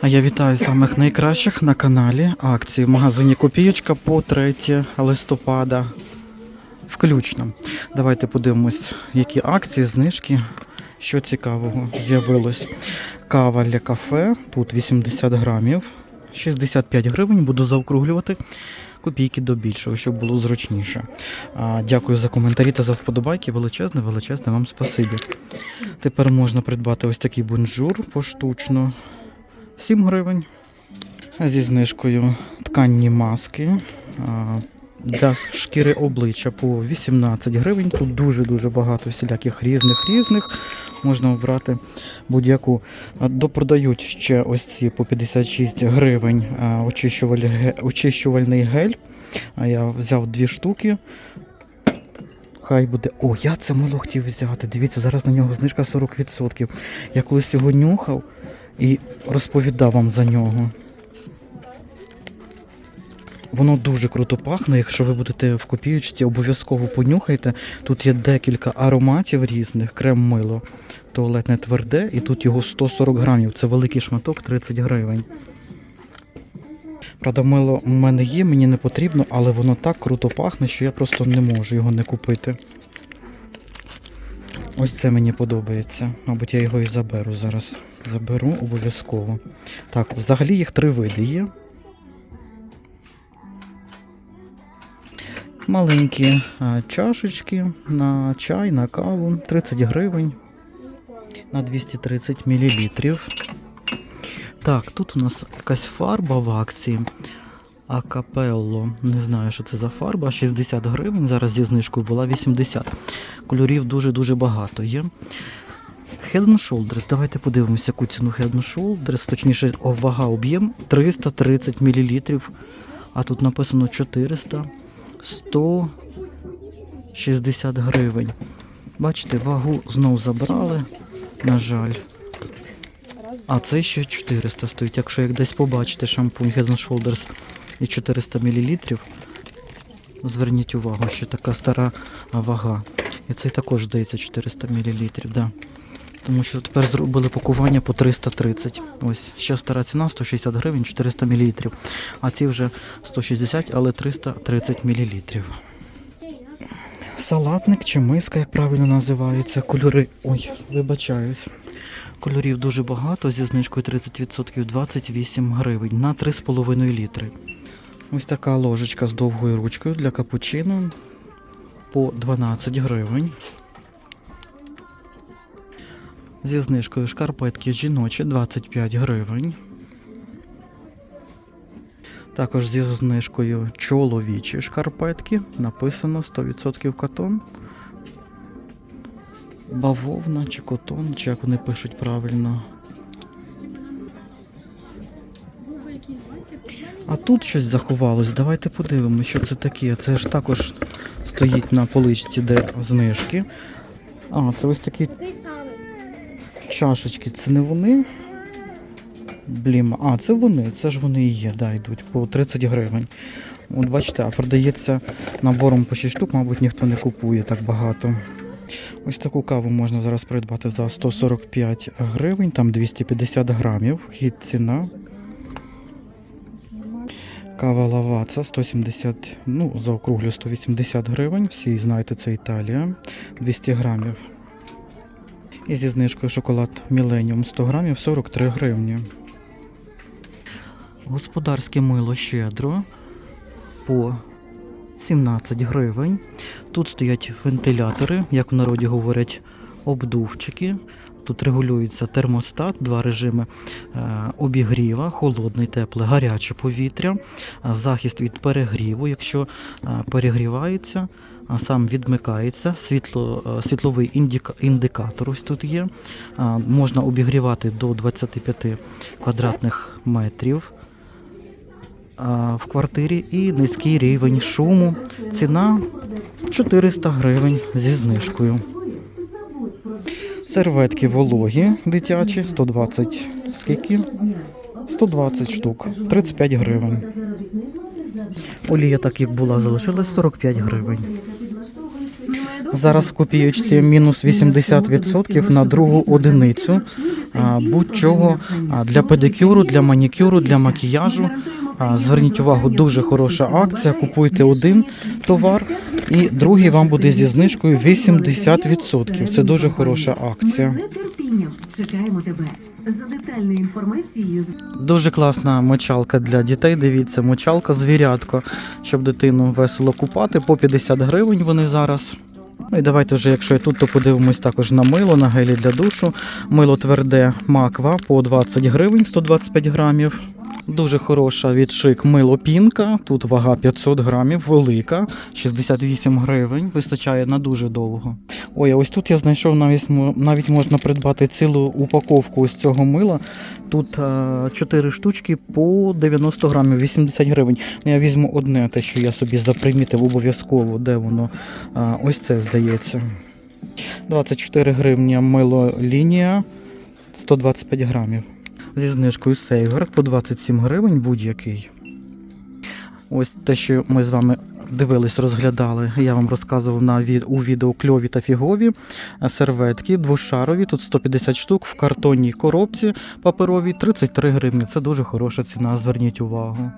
А я вітаю самих найкращих на каналі акції в магазині Копієчка по 3 листопада. Включно. Давайте подивимось, які акції, знижки, що цікавого з'явилось. Кава для кафе, тут 80 грамів, 65 гривень, буду заокруглювати. Копійки до більшого, щоб було зручніше. Дякую за коментарі та за вподобайки. Величезне, величезне вам спасибі. Тепер можна придбати ось такий бонжур поштучно. 7 гривень. Зі знижкою тканні маски для шкіри обличчя по 18 гривень. Тут дуже-дуже багато всіляких різних різних. Можна обрати будь-яку. Допродають ще ось ці по 56 гривень очищувальний гель. А я взяв дві штуки. Хай буде. О, я це мило хотів взяти. Дивіться, зараз на нього знижка 40%. Я колись його нюхав і розповідав вам за нього. Воно дуже круто пахне. Якщо ви будете в копіючці, обов'язково понюхайте. Тут є декілька ароматів різних, крем мило, туалетне тверде, і тут його 140 грамів. Це великий шматок 30 гривень. Правда, мило в мене є, мені не потрібно, але воно так круто пахне, що я просто не можу його не купити. Ось це мені подобається. Мабуть, я його і заберу зараз. Заберу обов'язково. Так, взагалі їх три види є. Маленькі чашечки на чай, на каву. 30 гривень на 230 мл. Так, тут у нас якась фарба в акції. Акапелло. Не знаю, що це за фарба. 60 гривень. Зараз зі знижкою була 80. Кольорів дуже-дуже багато є. Head and Shoulders. Давайте подивимося, яку ціну Head and Shoulders. Точніше, вага об'єм 330 мл. А тут написано 400 160 гривень. Bачите, вагу знов забрали. На жаль. А це ще 400 стоїть. Якщо як десь побачите шампунь Head and Shoulders і 400 мл, зверніть увагу, що така стара вага. І цей також здається 400 мл. Да. Тому що тепер зробили пакування по 330. Ось ще стара ціна 160 гривень, 400 мл. А ці вже 160, але 330 мл. Салатник чи миска, як правильно називається. Кольори. Ой, вибачаюсь. Кольорів дуже багато, зі знижкою 30% 28 гривень на 3,5 літри. Ось така ложечка з довгою ручкою для капучино по 12 гривень. Зі знижкою шкарпетки жіночі 25 гривень. Також зі знижкою чоловічі шкарпетки. Написано 100% катон. Бавовна чи котон, чи як вони пишуть правильно. А тут щось заховалось. Давайте подивимося, що це таке. Це ж також стоїть на поличці, де знижки. А, це ось такі. Чашечки. Це не вони? Блін, а, це вони, це ж вони і є, да, йдуть по 30 гривень. От бачите, а продається набором по 6 штук, мабуть, ніхто не купує так багато. Ось таку каву можна зараз придбати за 145 гривень, там 250 грамів. Хід ціна. Кава лаваца 170, ну, заокруглю 180 гривень. Всі знаєте, це Італія. 200 грамів. І зі знижкою шоколад Міленіум 100 грамів 43 гривні. Господарське мило щедро по 17 гривень. Тут стоять вентилятори, як в народі говорять, обдувчики. Тут регулюється термостат, два режими е, обігріва, холодний, тепле, гаряче повітря, е, захист від перегріву, якщо е, перегрівається, сам відмикається. Світло, світловий індика, індикатор ось тут є. Можна обігрівати до 25 квадратних метрів в квартирі і низький рівень шуму. Ціна 400 гривень зі знижкою. Серветки вологі дитячі 120 скільки? 120 штук, 35 гривень. Олія, так як була, залишилась 45 гривень. Зараз в копієчці мінус 80% на другу одиницю будь-чого для педикюру, для манікюру, для макіяжу. Зверніть увагу, дуже хороша акція. Купуйте один товар, і другий вам буде зі знижкою 80%. Це дуже хороша акція. Чекаємо тебе. За детальною інформацією Дуже класна мочалка для дітей. Дивіться, мочалка звірятко, щоб дитину весело купати. По 50 гривень вони зараз. Ну і давайте вже, якщо я тут, то подивимось також на мило, на гелі для душу. Мило тверде маква по 20 гривень, 125 грамів. Дуже хороша від шик мило пінка. Тут вага 500 грамів, велика, 68 гривень. Вистачає на дуже довго. Ой, а ось тут я знайшов навіть, навіть можна придбати цілу упаковку ось цього мила. Тут 4 штучки по 90 грамів, 80 гривень. Ну, Я візьму одне, те, що я собі запримітив обов'язково, де воно. А, ось це здається. 24 гривні мило лінія, 125 грамів. Зі знижкою Сейгер по 27 гривень будь-який. Ось те, що ми з вами дивились, розглядали. Я вам розказував на у відео кльові та фігові серветки двошарові. Тут 150 штук в картонній коробці паперовій 33 гривні. Це дуже хороша ціна, зверніть увагу.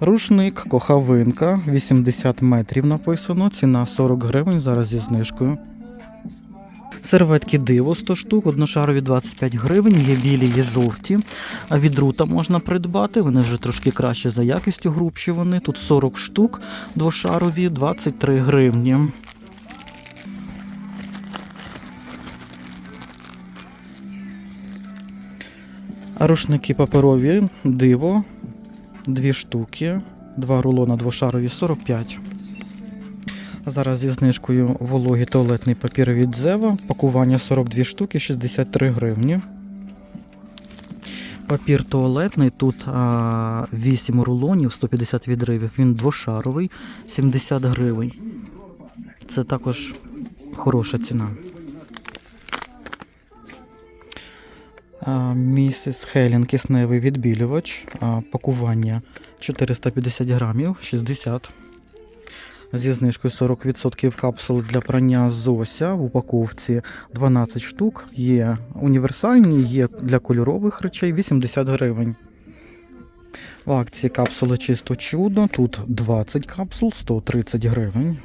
Рушник, кохавинка, 80 метрів написано. Ціна 40 гривень зараз зі знижкою. Серветки диво 100 штук, одношарові 25 гривень, є білі, є жовті. А від рута можна придбати. Вони вже трошки краще за якістю грубші вони. Тут 40 штук, двошарові, 23 гривні. Рушники паперові, диво, дві штуки, два рулона двошарові 45. Зараз зі знижкою вологий туалетний папір від Зева. Пакування 42 штуки, 63 гривні. Папір туалетний, тут а, 8 рулонів, 150 відривів. Він двошаровий, 70 гривень. Це також хороша ціна. Місіс Хелін кисневий відбілювач. Пакування 450 грамів, 60 зі знижкою 40% капсул для прання Зося в упаковці 12 штук. Є універсальні, є для кольорових речей 80 гривень. В акції капсули чисто чудо. Тут 20 капсул 130 гривень.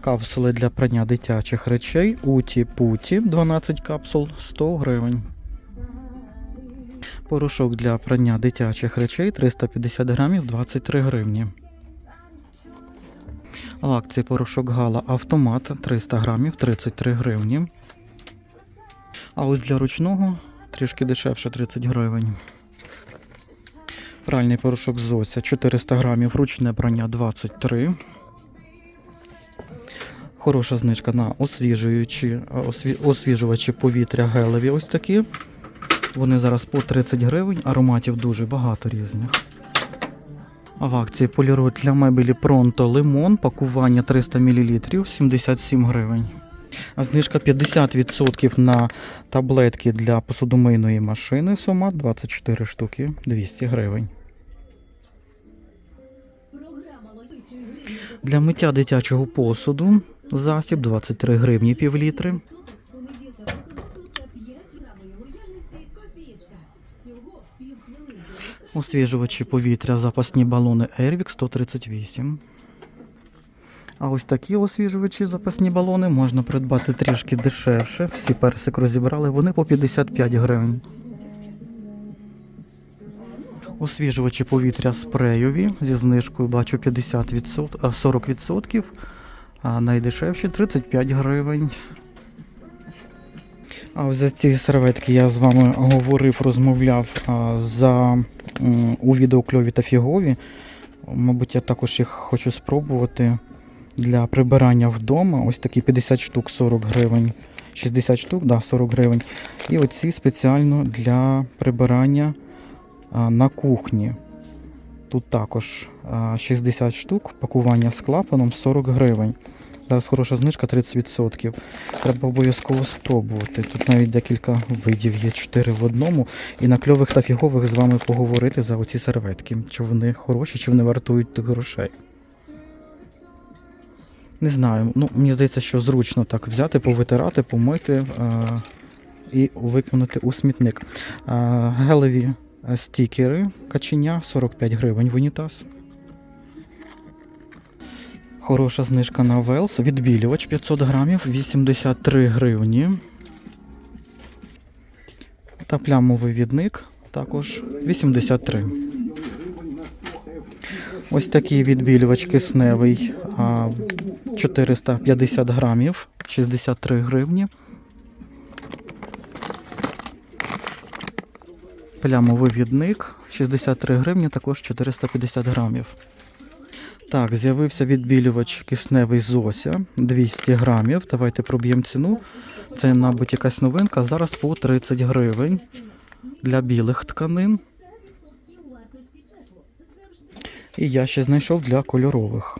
Капсули для прання дитячих речей Уті Путі 12 капсул 100 гривень. Порошок для прання дитячих речей 350 грамів 23 гривні. Акції порошок Гала Автомат 300 грамів 33 гривні. А ось для ручного трішки дешевше 30 гривень. Пральний порошок Зося 400 грамів, ручне прання 23. Хороша знижка на освіжуючі, осві, освіжувачі повітря гелеві ось такі. Вони зараз по 30 гривень, ароматів дуже багато різних. В акції поліроль для мебелі Pronto Лимон, пакування 300 мл, 77 гривень. Знижка 50% на таблетки для посудомийної машини Сомат 24 штуки, 200 гривень. Для миття дитячого посуду засіб 23 гривні пів Освіжувачі повітря, запасні балони Airwick 138. А ось такі освіжувачі, запасні балони можна придбати трішки дешевше. Всі персик розібрали, вони по 55 гривень. Освіжувачі повітря спреєві зі знижкою бачу 50%, 40%, а найдешевші 35 гривень. А ось за ці серветки я з вами говорив, розмовляв за у відео кльові та фігові. Мабуть, я також їх хочу спробувати для прибирання вдома. Ось такі 50 штук 40 гривень. 60 штук, да, 40 гривень. І оці спеціально для прибирання на кухні. Тут також а, 60 штук, пакування з клапаном 40 гривень. Зараз хороша знижка 30%. Треба обов'язково спробувати. Тут навіть декілька видів є 4 в одному. І на кльових та фігових з вами поговорити за оці серветки. Чи вони хороші, чи вони вартують тих грошей. Не знаю, ну мені здається, що зручно так взяти, повитирати, помити е- і викинути у смітник. Е- гелеві е, стікери каченя 45 гривень в унітаз. Хороша знижка на Велс. Відбілювач 500 грамів, 83 гривні. Та плямовий відник також 83. Ось такий відбілювач кисневий 450 грамів, 63 гривні. Плямовий відник 63 гривні, також 450 грамів. Так, з'явився відбілювач кисневий Зося 200 грамів. Давайте проб'ємо ціну. Це, мабуть, якась новинка. Зараз по 30 гривень для білих тканин. І я ще знайшов для кольорових.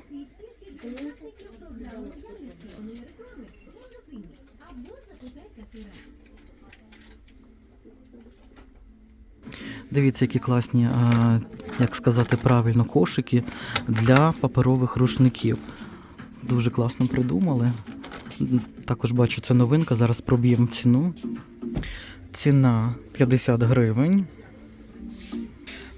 Дивіться, які класні, а, як сказати правильно, кошики для паперових рушників. Дуже класно придумали. Також бачу, це новинка. Зараз проб'ємо ціну. Ціна 50 гривень.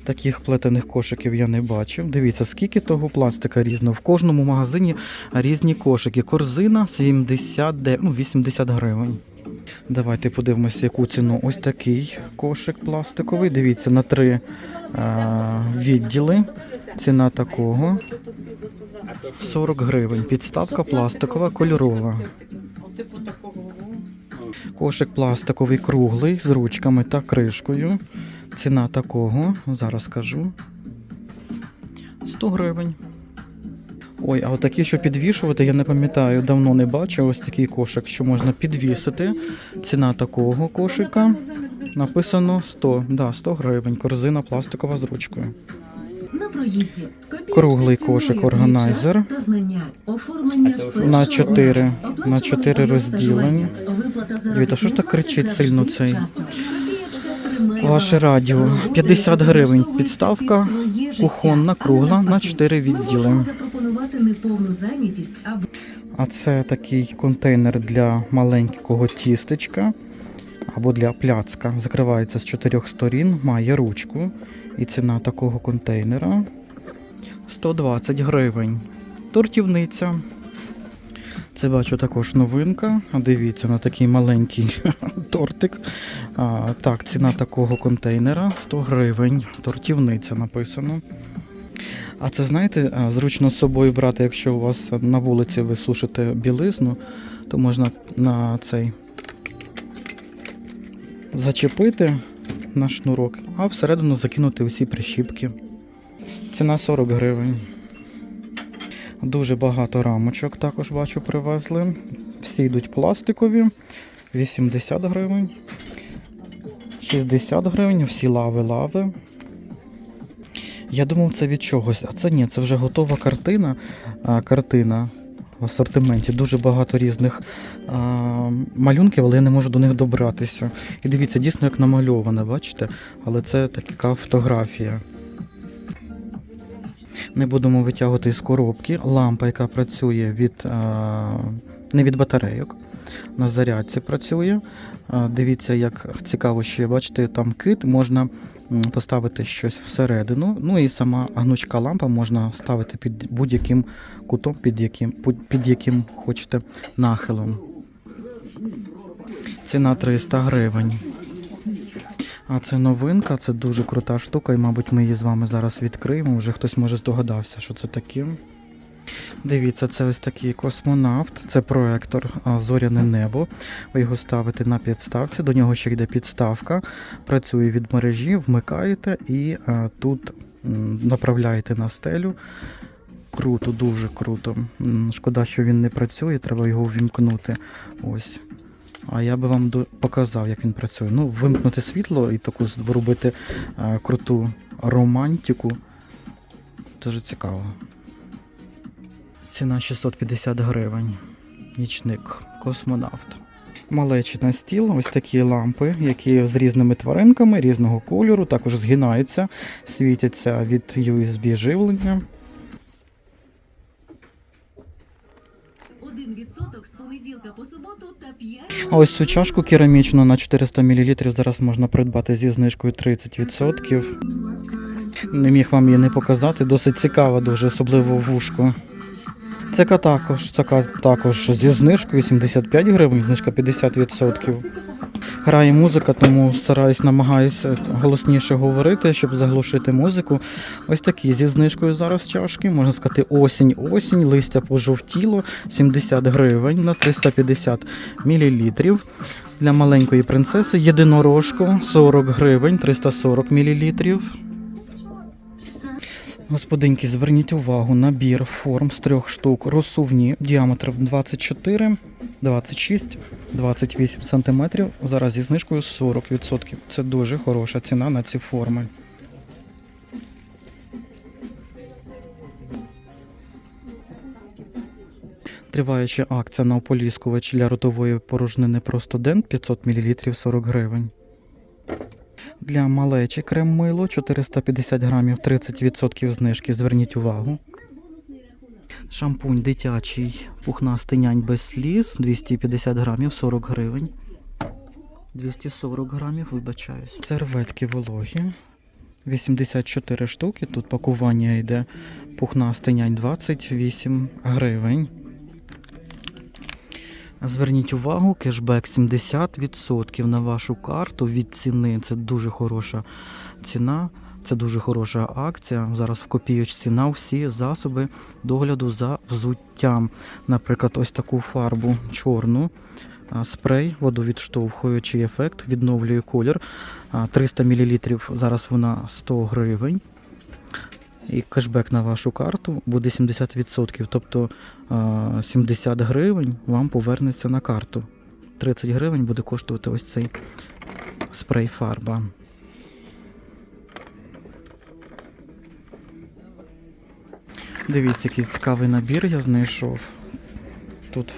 Таких плетених кошиків я не бачив. Дивіться, скільки того пластика різного. В кожному магазині різні кошики. Корзина 70, ну, 80 гривень. Давайте подивимося, яку ціну. Ось такий кошик пластиковий. Дивіться, на три відділи. Ціна такого 40 гривень. Підставка пластикова, кольорова. Кошик пластиковий круглий з ручками та кришкою. Ціна такого, зараз скажу. 100 гривень. Ой, а отакі, що підвішувати, я не пам'ятаю, давно не бачив. Ось такий кошик, що можна підвісити. Ціна такого кошика написано 100. Да, 100 гривень. Корзина пластикова з ручкою. На проїзді. Круглий кошик органайзер. Та знання. Оформлення На чотири- на Оплачуване чотири поїзд Виплата Дивіться, що ж так кричить сильно цей? Ваше радіо. Робота, 50 гривень. Підставка кухонна, кругла, на навпаки. чотири відділи. А це такий контейнер для маленького тістечка або для пляцка. Закривається з чотирьох сторін, має ручку. І ціна такого контейнера 120 гривень. Тортівниця. Це бачу також новинка. Дивіться на такий маленький тортик. А, так, ціна такого контейнера 100 гривень. Тортівниця написано. А це знаєте, зручно з собою брати, якщо у вас на вулиці ви сушите білизну, то можна на цей зачепити на шнурок, а всередину закинути усі прищіпки. Ціна 40 гривень. Дуже багато рамочок також бачу привезли. Всі йдуть пластикові. 80 гривень. 60 гривень, всі лави-лави. Я думав, це від чогось, а це ні, це вже готова картина. А, картина в асортименті. Дуже багато різних а, малюнків, але я не можу до них добратися. І дивіться, дійсно як намальоване, бачите? Але це така фотографія. Не будемо витягувати з коробки. Лампа, яка працює від а, не від батарейок. На зарядці працює. Дивіться, як цікаво ще, бачите, там кит, можна поставити щось всередину. Ну і сама гнучка лампа можна ставити під будь-яким кутом, під яким, під яким хочете нахилом. Ціна 300 гривень. А це новинка, це дуже крута штука, і, мабуть, ми її з вами зараз відкриємо. Вже хтось може здогадався, що це таке. Дивіться, це ось такий космонавт, це проектор Зоряне небо. Ви його ставите на підставці, до нього ще йде підставка, працює від мережі, вмикаєте і тут направляєте на стелю. Круто, дуже круто. Шкода, що він не працює, треба його ввімкнути. Ось. А я би вам показав, як він працює. Ну, вимкнути світло і таку зробити круту романтику. Дуже цікаво. Ціна 650 гривень. Нічник, космонавт. Малечі на стіл, ось такі лампи, які з різними тваринками різного кольору, також згинаються, світяться від USB живлення. Понеділка по суботу та 5 А ось цю чашку керамічну на 400 мл зараз можна придбати зі знижкою 30%. Не міг вам її не показати, досить цікава, дуже особливо вушко. Це також, така також зі знижкою 75 гривень, знижка 50%. Грає музика, тому стараюсь, намагаюся голосніше говорити, щоб заглушити музику. Ось такі зі знижкою зараз чашки. Можна сказати, осінь-осінь, листя пожовтіло, 70 гривень на 350 мл. Для маленької принцеси єдинорожку 40 гривень, 340 мл. Господинки, зверніть увагу, набір форм з трьох штук розсувні діаметром 24, 26, 28 см. Зараз зі знижкою 40%. Це дуже хороша ціна на ці форми. Триваюча акція на ополіскувач для ротової порожнини Простодент 500 мл 40 гривень. Для малечі крем мило 450 грамів 30% знижки. Зверніть увагу. Шампунь дитячий пухнастий нянь без сліз 250 грамів 40 гривень. 240 грамів, вибачаюсь. Серветки вологі. 84 штуки. Тут пакування йде пухнастий нянь 28 гривень. Зверніть увагу, кешбек 70% на вашу карту від ціни. Це дуже хороша ціна, це дуже хороша акція. Зараз в копійочці на всі засоби догляду за взуттям. Наприклад, ось таку фарбу чорну. Спрей, водовідштовхуючий ефект, відновлює колір. а, 300 мл, зараз вона 100 гривень. І кешбек на вашу карту буде 70%. Тобто 70 гривень вам повернеться на карту. 30 гривень буде коштувати ось цей спрей фарба. Дивіться, який цікавий набір я знайшов. Тут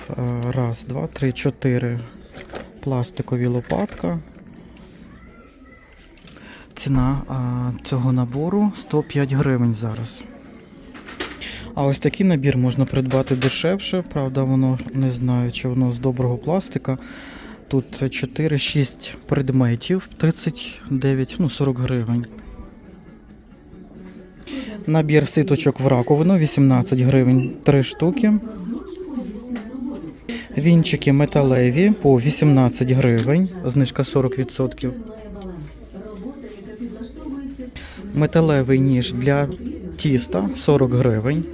раз, два, три, чотири пластикові лопатка. Ціна а, цього набору 105 гривень зараз. А ось такий набір можна придбати дешевше, правда, воно не знаю, чи воно з доброго пластика. Тут 4-6 предметів, 39, ну 40 гривень. Набір ситочок в раковину 18 гривень 3 штуки. Вінчики металеві по 18 гривень, знижка 40%. Металевий ніж для тіста 40 гривень.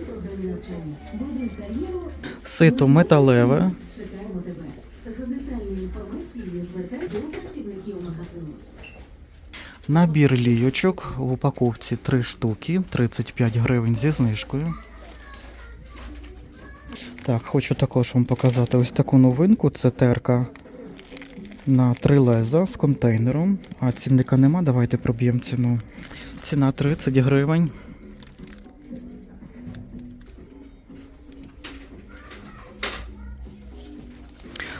Сито металеве. Набір лійочок в упаковці 3 штуки, 35 гривень зі знижкою. Так, хочу також вам показати ось таку новинку. Це терка на три леза з контейнером. А цінника нема, давайте проб'ємо ціну. Ціна 30 гривень.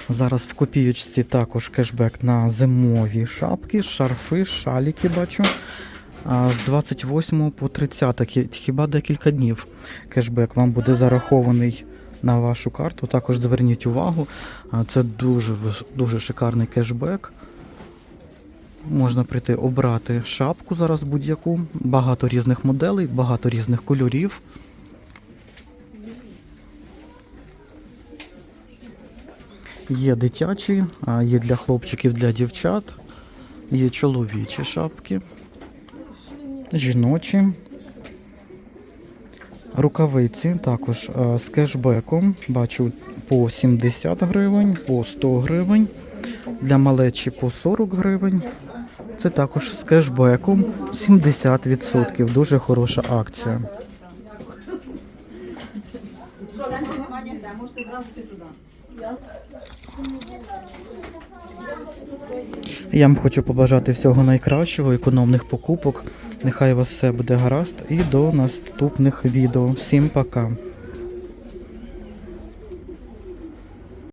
Зараз в копійочці також кешбек на зимові шапки, шарфи, шаліки бачу. З 28 по 30, хіба декілька днів кешбек вам буде зарахований на вашу карту. Також зверніть увагу, це дуже, дуже шикарний кешбек. Можна прийти обрати шапку зараз будь-яку. Багато різних моделей, багато різних кольорів. Є дитячі, є для хлопчиків, для дівчат, є чоловічі шапки, жіночі. Рукавиці також з кешбеком. Бачу по 70 гривень, по 100 гривень. Для малечі по 40 гривень. Це також з кешбеком 70%. Дуже хороша акція. Я вам хочу побажати всього найкращого, економних покупок. Нехай у вас все буде гаразд і до наступних відео. Всім пока!